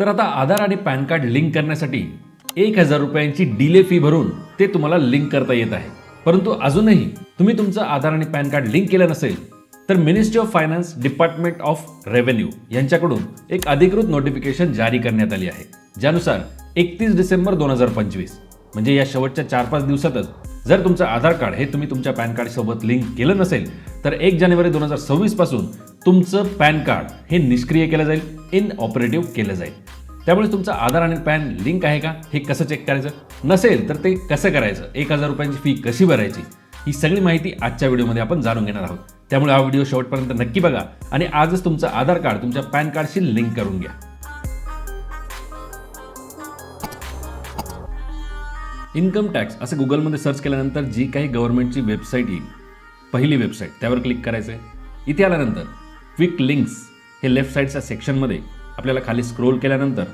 तर आता आधार आणि पॅन कार्ड लिंक करण्यासाठी एक हजार रुपयांची डिले फी भरून ते तुम्हाला लिंक करता येत आहे. परंतु अजूनही तुम्ही तुमचं आधार आणि पॅन कार्ड लिंक केलं नसेल तर ministry of finance department of revenue यांच्याकडून एक अधिकृत नोटिफिकेशन जारी करण्यात आली आहे ज्यानुसार एकतीस डिसेंबर दोन हजार पंचवीस म्हणजे या शेवटच्या चार पाच दिवसातच जर तुमचं आधार कार्ड हे तुम्ही तुमच्या पॅन कार्डसोबत लिंक केलं नसेल तर एक जानेवारी दोन हजार सव्वीसपासून तुमचं पॅन कार्ड हे निष्क्रिय केलं जाईल इन ऑपरेटिव्ह केलं जाईल. त्यामुळे तुमचं आधार आणि पॅन लिंक आहे का? हे कसं चेक करायचं? नसेल तर ते कसं करायचं? एक हजार रुपयांची फी कशी भरायची? ही सगळी माहिती आजच्या व्हिडिओमध्ये आपण जाणून घेणार आहोत. त्यामुळे हा व्हिडिओ शेवटपर्यंत नक्की बघा आणि आजच तुमचं आधार कार्ड तुमच्या पॅन कार्डशी लिंक करून घ्या. इन्कम टॅक्स असं गुगलमध्ये सर्च केल्यानंतर जी काही गव्हर्नमेंटची वेबसाईट येईल पहिली वेबसाईट त्यावर क्लिक करायचं आहे इथे आल्यानंतर क्विक लिंक्स हे लेफ्ट साईडच्या सेक्शनमध्ये आपल्याला खाली स्क्रोल केल्यानंतर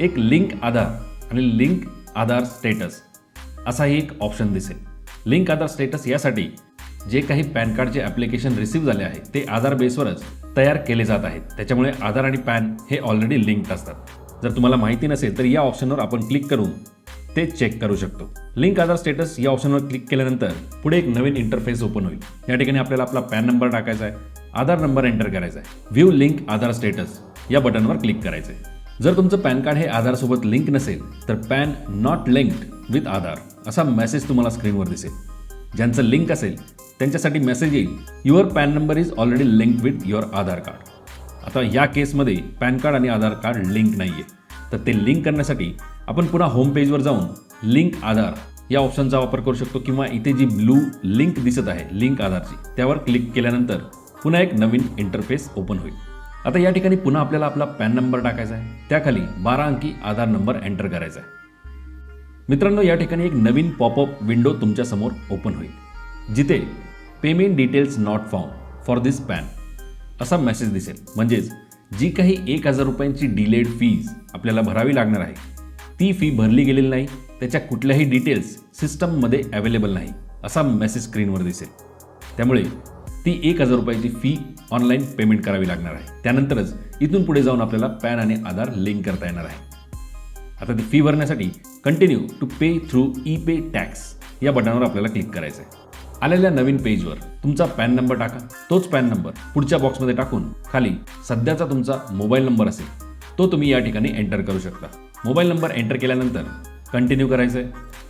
एक लिंक आधार आणि लिंक आधार स्टेटस असाही एक ऑप्शन दिसेल. लिंक आधार स्टेटस यासाठी जे काही पॅन कार्डचे ॲप्लिकेशन रिसीव्ह झाले आहे ते आधार बेसवरच तयार केले जात आहेत. त्याच्यामुळे आधार आणि पॅन हे ऑलरेडी लिंक्ड असतात. जर तुम्हाला माहिती नसेल तर या ऑप्शनवर आपण क्लिक करून ते चेक करू शकतो. लिंक आधार स्टेटस या ऑप्शनवर क्लिक केल्यानंतर पुढे एक नवीन इंटरफेस ओपन होईल. या ठिकाणी आपल्याला आपला पॅन नंबर टाकायचा आहे आधार नंबर एंटर करायचा आहे. व्ह्यू लिंक आधार स्टेटस या बटनवर क्लिक करायचे जर तुमचं पॅन कार्ड हे आधारसोबत लिंक नसेल तर PAN not linked with Aadhaar असा मेसेज तुम्हाला स्क्रीनवर दिसेल. ज्यांचं लिंक असेल त्यांच्यासाठी मेसेज येईल your PAN number is already link with your Aadhaar card. आता या केसमध्ये पॅन कार्ड आणि आधार कार्ड लिंक नाही आहे तर ते लिंक करण्यासाठी आपण पुन्हा होम पेजवर जाऊन लिंक आधार या ऑप्शनचा वापर करू शकतो किंवा इथे जी ब्लू लिंक दिसत आहे लिंक आधारची त्यावर क्लिक केल्यानंतर पुन्हा एक नवीन इंटरफेस ओपन होईल. आता या ठिकाणी पुन्हा आपल्याला आपला पॅन नंबर टाकायचा आहे. त्याखाली बारा अंकी आधार नंबर एंटर करायचा आहे. मित्रांनो या ठिकाणी एक नवीन पॉपअप विंडो तुमच्यासमोर ओपन होईल जिथे payment details not form for this PAN असा मेसेज दिसेल. म्हणजेच जी काही एक हजार रुपयांची डिलेड फीज आपल्याला भरावी लागणार आहे ती फी भरली गेलेली नाही त्याच्या कुठल्याही डिटेल्स सिस्टममध्ये अवेलेबल नाही असा मेसेज स्क्रीनवर दिसेल. त्यामुळे ती एक हजार रुपयाची फी ऑनलाईन पेमेंट करावी लागणार आहे. त्यानंतरच इथून पुढे जाऊन आपल्याला पॅन आणि आधार लिंक करता येणार आहे. आता ती फी भरण्यासाठी continue to pay through E pay tax या बटनावर आपल्याला क्लिक करायचं आहे. आलेल्या नवीन पेजवर तुमचा पॅन नंबर टाका. तोच पॅन नंबर पुढच्या बॉक्समध्ये टाकून खाली सध्याचा तुमचा मोबाईल नंबर असेल तो तुम्ही या ठिकाणी एंटर करू शकता. मोबाईल नंबर एंटर केल्यानंतर कंटिन्यू करायचं आहे.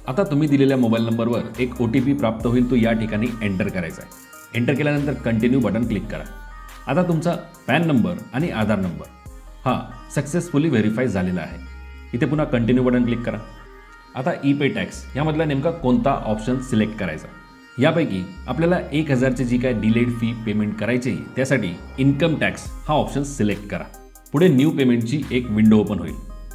आता तुम्ही दिलेल्या मोबाईल नंबरवर एक ओ टी पी प्राप्त होईल तो या ठिकाणी एंटर करायचा आहे. एंटर केल्यानंतर कंटिन्यू बटन क्लिक करा. आता तुमचा पॅन नंबर आणि आधार नंबर हा सक्सेसफुली व्हेरीफाय झालेला आहे. इथे पुन्हा कंटिन्यू बटन क्लिक करा. आता ई पे टॅक्स यामधला नेमका कोणता ऑप्शन सिलेक्ट करायचा? यापैकी आपल्याला एक हजारची जी काय डिलेड फी पेमेंट करायची त्यासाठी इन्कम टॅक्स हा ऑप्शन सिलेक्ट करा. पुढे न्यू पेमेंटची एक विंडो ओपन होईल.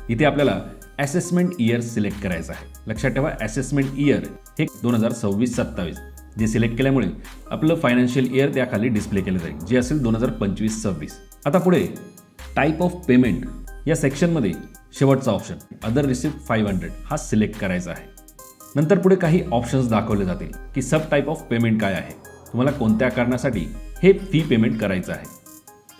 इथे आपल्याला असेसमेंट इयर सिलेक्ट करायचं आहे. लक्षात ठेवा असेसमेंट इयर हे दोन हजार सव्वीस सत्तावीस. जे सिलेक्ट केल्यामुळे आपलं फायनान्शियल इयर त्याखाली डिस्प्ले केलं जाईल जे असेल दोन हजार पंचवीस सव्वीस. आता पुढे टाईप ऑफ पेमेंट या सेक्शनमध्ये शेवटचा option other receipt five hundred हा सिलेक्ट करायचा आहे. नंतर पुढे काही ऑप्शन्स दाखवले जातील की सब टाईप ऑफ पेमेंट काय आहे. तुम्हाला कोणत्या कारणासाठी हे फी पेमेंट करायचं आहे.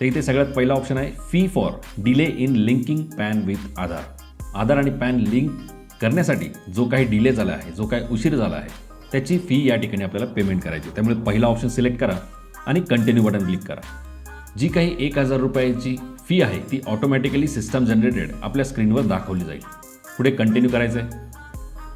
तर इथे सगळ्यात पहिला ऑप्शन आहे fee for delay in linking PAN with Aadhaar Aadhaar आणि पॅन लिंक करण्यासाठी जो काही डिले झाला आहे जो काही उशीर झाला आहे त्याची फी या ठिकाणी आपल्याला पेमेंट करायची त्यामुळे पहिला ऑप्शन सिलेक्ट करा आणि कंटिन्यू बटन क्लिक करा. जी काही एक हजार रुपयाची फी आहे ती ऑटोमॅटिकली सिस्टम जनरेटेड आपल्या स्क्रीनवर दाखवली जाईल. पुढे कंटिन्यू करायचं आहे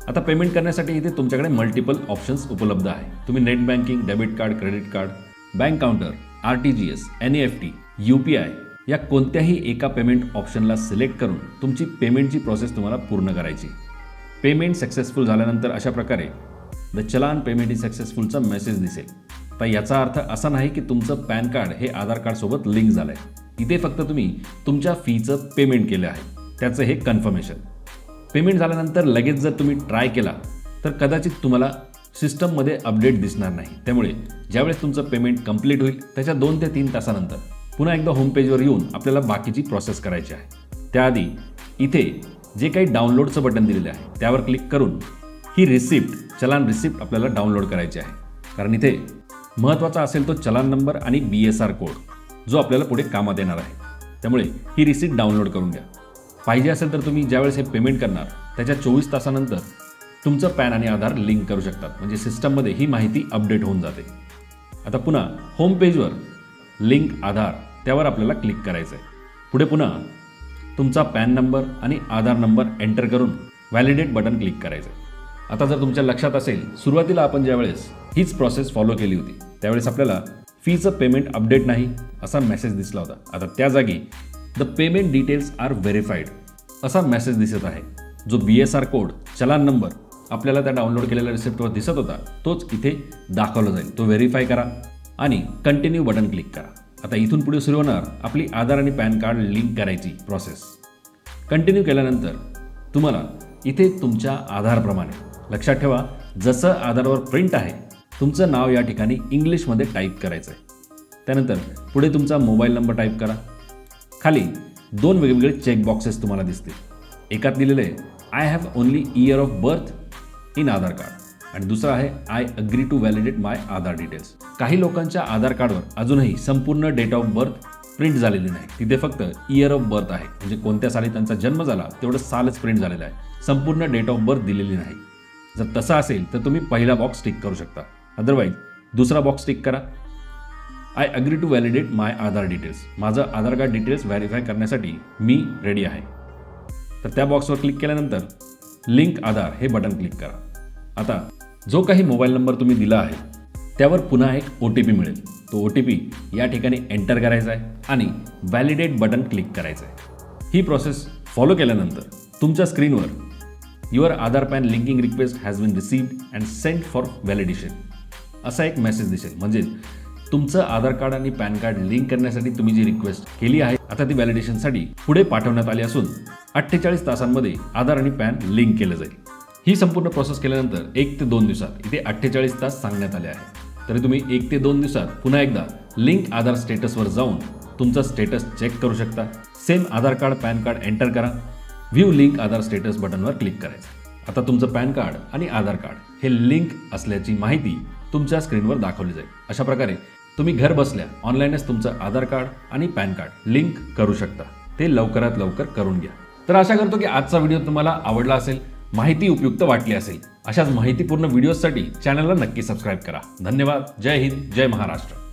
आता पेमेंट करण्यासाठी इथे तुमच्याकडे मल्टिपल ऑप्शन्स उपलब्ध आहे. तुम्ही net banking debit card credit card bank counter R T G S N F T U P I या कोणत्याही एका पेमेंट ऑप्शनला सिलेक्ट करून तुमची पेमेंटची प्रोसेस तुम्हाला पूर्ण करायची पेमेंट सक्सेसफुल झाल्यानंतर अशा प्रकारे द चलान पेमेंट इज सक्सेसफुलचा मेसेज दिसेल. तर याचा अर्थ असा नाही की तुमचं पॅन कार्ड हे आधार कार्डसोबत लिंक झालं आहे इथे फक्त तुम्ही तुमच्या फीचं पेमेंट केलं आहे. त्याचं हे कन्फर्मेशन पेमेंट झाल्यानंतर लगेच जर तुम्ही ट्राय केला तर कदाचित तुम्हाला सिस्टममध्ये अपडेट दिसणार नाही. त्यामुळे ज्यावेळेस तुमचं पेमेंट कंप्लीट होईल त्याच्या दोन ते तीन तासानंतर पुन्हा एकदा होमपेजवर येऊन आपल्याला बाकीची प्रोसेस करायची आहे. त्याआधी इथे जे काही डाउनलोडचं बटन दिलेलं आहे त्यावर क्लिक करून ही रिसिप्ट चलान रिसिप्ट आपल्याला डाउनलोड करायची आहे. कारण इथे महत्त्वाचा असेल तो चलान नंबर आणि बी एस आर कोड जो आपल्याला पुढे कामात येणार आहे. त्यामुळे ही रिसिप्ट डाउनलोड करून घ्या. पाहिजे असेल तर तुम्ही ज्यावेळेस हे पेमेंट करणार त्याच्या चोवीस तासानंतर तुमचं पॅन आणि आधार लिंक करू शकतात. म्हणजे सिस्टममध्ये ही माहिती अपडेट होऊन जाते. आता पुन्हा होम पेजवर लिंक आधार त्यावर आपल्याला क्लिक करायचं आहे पुढे पुन्हा तुमचा पॅन नंबर आणि आधार नंबर एंटर करून व्हॅलिडेट बटन क्लिक करायचं आहे आता जर तुमच्या लक्षात असेल सुरुवातीला आपण ज्यावेळेस हीच प्रोसेस फॉलो केली होती त्यावेळेस आपल्याला फीचं पेमेंट अपडेट नाही असा मेसेज दिसला होता. आता त्या जागी the payment details are verified असा मेसेज दिसत आहे. जो B S R code challan number आपल्याला त्या डाउनलोड केलेल्या रिसिप्टवर दिसत होता तोच इथे दाखवला जाईल. तो व्हेरीफाय करा आणि कंटिन्यू बटन क्लिक करा. आता इथून पुढे सुरू होणार आपली आधार आणि पॅन कार्ड लिंक करायची प्रोसेस कंटिन्यू केल्यानंतर तुम्हाला इथे तुमच्या आधारप्रमाणे लक्षात ठेवा जसं आधारवर प्रिंट आहे तुमचं नाव या ठिकाणी इंग्लिशमध्ये टाईप करायचं आहे त्यानंतर पुढे तुमचा मोबाईल नंबर टाईप करा. खाली दोन वेगवेगळे चेक बॉक्सेस तुम्हाला दिसतील. एकात लिहिलेलं आहे I have only year of birth in Aadhaar card आणि दुसरं आहे I agree to validate my Aadhaar details काही लोकांच्या आधार कार्डवर अजूनही संपूर्ण डेट ऑफ बर्थ प्रिंट झालेली नाही. तिथे फक्त इयर ऑफ बर्थ आहे. म्हणजे कोणत्या साली त्यांचा जन्म झाला तेवढं सालच प्रिंट झालेलं आहे. संपूर्ण डेट ऑफ बर्थ दिलेली नाही. जर तसं असेल तर तुम्ही पहिला बॉक्स टिक करू शकता. अदरवाईज दुसरा बॉक्स टिक करा. I agree to validate my Aadhaar details माझं आधार कार्ड डिटेल्स व्हॅरीफाय करण्यासाठी मी रेडी आहे. तर त्या बॉक्सवर क्लिक केल्यानंतर लिंक आधार हे बटन क्लिक करा. आता जो काही मोबाईल नंबर तुम्ही दिला आहे त्यावर पुन्हा एक ओ टी पी मिळेल. तो ओ टी पी या ठिकाणी एंटर करायचा आहे आणि व्हॅलिडेट बटन क्लिक करायचं आहे. ही प्रोसेस फॉलो केल्यानंतर तुमच्या स्क्रीनवर your Aadhaar PAN linking request has been received and sent for validation असा एक मेसेज दिसेल. म्हणजे तुमचं आधार कार्ड आणि पॅन कार्ड लिंक करण्यासाठी तुम्ही जी रिक्वेस्ट केली आहे आता ती व्हॅलिडेशनसाठी पुढे पाठवण्यात आली असून अठ्ठेचाळीस तासांमध्ये आधार आणि पॅन लिंक केलं जाईल. ही संपूर्ण प्रोसेस केल्यानंतर एक ते दोन दिवसात इथे अठ्ठेचाळीस तास सांगण्यात आले आहे. तरी तुम्ही एक ते दोन दिवसात पुन्हा एकदा लिंक आधार स्टेटसवर जाऊन तुमचा स्टेटस चेक करू शकता. Same Aadhaar card PAN card enter करा. व्ह्यू लिंक आधार स्टेटस बटनवर क्लिक करायचं. आता तुमचं पॅन कार्ड आणि आधार कार्ड हे लिंक असल्याची माहिती तुमच्या स्क्रीनवर दाखवली जाईल. अशा प्रकारे तुम्ही घर बसल्या ऑनलाईनच तुमचं आधार कार्ड आणि पॅन कार्ड लिंक करू शकता. ते लवकरात लवकर करून घ्या. तर आशा करतो की आजचा व्हिडिओ तुम्हाला आवडला असेल माहिती उपयुक्त वाटली असेल. अशाच माहितीपूर्ण व्हिडिओसाठी चॅनलला नक्की सबस्क्राईब करा. धन्यवाद. जय हिंद. जय महाराष्ट्र.